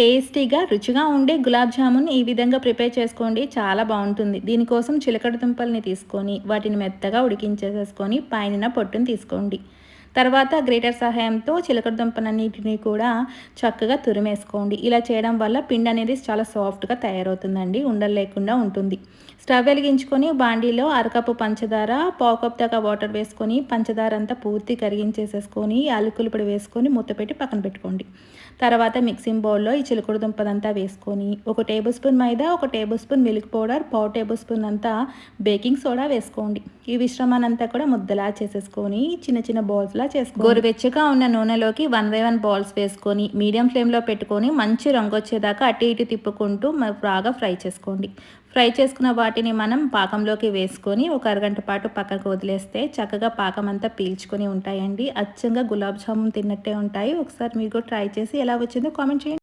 టేస్టీగా రుచిగా ఉండే గులాబ్ జామున్ ఈ విధంగా ప్రిపేర్ చేసుకోండి. చాలా బాగుంటుంది. దీనికోసం చిలకడ దుంపల్ని తీసుకొని వాటిని మెత్తగా ఉడికించేసేసుకొని పైన పొట్టును తీసుకోండి. తర్వాత గ్రేటర్ సహాయంతో చిలకడదుంపలన్నిటిని కూడా చక్కగా తురిమేసుకోండి. ఇలా చేయడం వల్ల పిండి అనేది చాలా సాఫ్ట్గా తయారవుతుందండి. ఉండలు లేకుండా ఉంటుంది. స్టవ్ వెలిగించుకొని బాండీలో అరకప్పు పంచదార పావు కప్ దాకా వాటర్ వేసుకొని పంచదార అంతా పూర్తి కరిగించేసేసుకొని అలుకులు పొడి వేసుకొని మూత పెట్టి పక్కన పెట్టుకోండి. తర్వాత మిక్సింగ్ బౌల్లో ఈ చిలుకుడు దుంపదంతా వేసుకొని ఒక టేబుల్ స్పూన్ మైదా ఒక టేబుల్ స్పూన్ మిల్క్ పౌడర్ పావు టేబుల్ స్పూన్ అంతా బేకింగ్ సోడా వేసుకోండి. ఈ మిశ్రమాన్ని అంతా కూడా ముద్దలా చేసేసుకొని చిన్న చిన్న బౌల్స్లో చేసుకోండి. గోరువెచ్చగా ఉన్న నూనెలోకి వన్ బై వన్ బాల్స్ వేసుకొని మీడియం ఫ్లేమ్లో పెట్టుకొని మంచి రంగు వచ్చేదాకా అటు ఇటు తిప్పుకుంటూ బాగా ఫ్రై చేసుకోండి. ఫ్రై చేసుకున్న వాటిని మనం పాకంలోకి వేసుకొని ఒక అరగంట పాటు పక్కకు వదిలేస్తే చక్కగా పాకం అంతా పీల్చుకొని ఉంటాయండి. అచ్చంగా గులాబ్ జామున్ తిన్నట్టే ఉంటాయి. ఒకసారి మీరు కూడా ట్రై చేసి ఎలా వచ్చిందో కామెంట్ చేయండి.